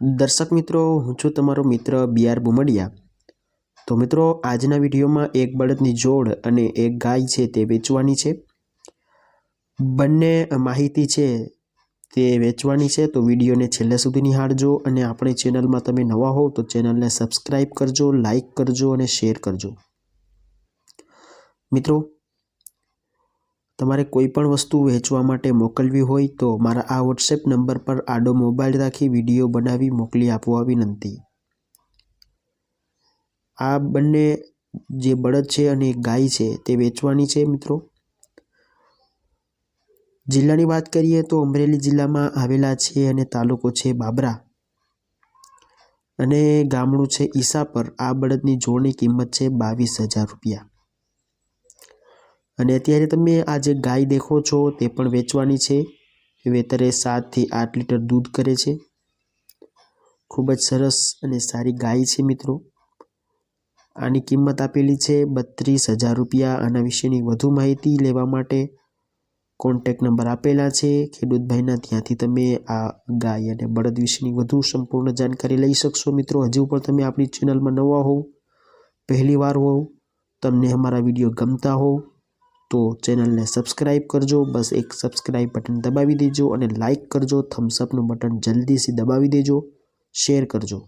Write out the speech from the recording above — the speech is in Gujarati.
દર્શક મિત્રો, હું છું તમારો મિત્ર બી આર બુમડિયા. તો મિત્રો, આજના વિડીયોમાં એક બળદની જોડ અને એક ગાય છે તે વેચવાની છે. બંને માહિતી છે તે વેચવાની છે, તો વિડીયોને છેલ્લે સુધી નિહાળજો અને આપણી ચેનલમાં તમે નવા હોવ તો ચેનલને સબસ્ક્રાઈબ કરજો લાઈક કરજો અને શેર કરજો. મિત્રો તમારે કોઈ પણ વસ્તુ વેચવા માટે મોકલવી હોય તો મારા આ વોટ્સએપ નંબર પર આડો મોબાઈલ રાખી વીડિયો બનાવી મોકલી આપવા વિનંતી. આ બંને જે બળદ છે અને ગાય છે તે વેચવાની છે મિત્રો. જિલ્લાની વાત કરીએ તો અમરેલી જિલ્લામાં આવેલા છે અને તાલુકો છે બાબરા. અને ગામડું છે ઈસાપર આ બળદની જોડની કિંમત છે બાવીસ હજાર રૂપિયા. અને અત્યારે તમે આ જે ગાય દેખો છો તે પણ વેચવાની છે. વેતરે સાતથી આઠ લીટર દૂધ કરે છે. ખૂબ જ સરસ અને સારી ગાય છે મિત્રો. આની કિંમત આપેલી છે બત્રીસ હજાર રૂપિયા. આના વિશેની વધુ માહિતી લેવા માટે કોન્ટેક નંબર આપેલા છે. ખેડૂતભાઈના ત્યાંથી તમે આ ગાય અને બળદ વિશેની વધુ સંપૂર્ણ જાણકારી લઈ શકશો મિત્રો. હજુ પણ તમે આપણી ચેનલમાં નવા હોવ, પહેલી વાર હોવ, તમને અમારા વીડિયો ગમતા હોવ તો ચેનલને સબસ્ક્રાઈબ કરજો. બસ એક સબસ્ક્રાઈબ બટન દબાવી દેજો અને લાઇક કરજો. થમ્સઅપનું બટન જલ્દીથી દબાવી દેજો. શેર કરજો.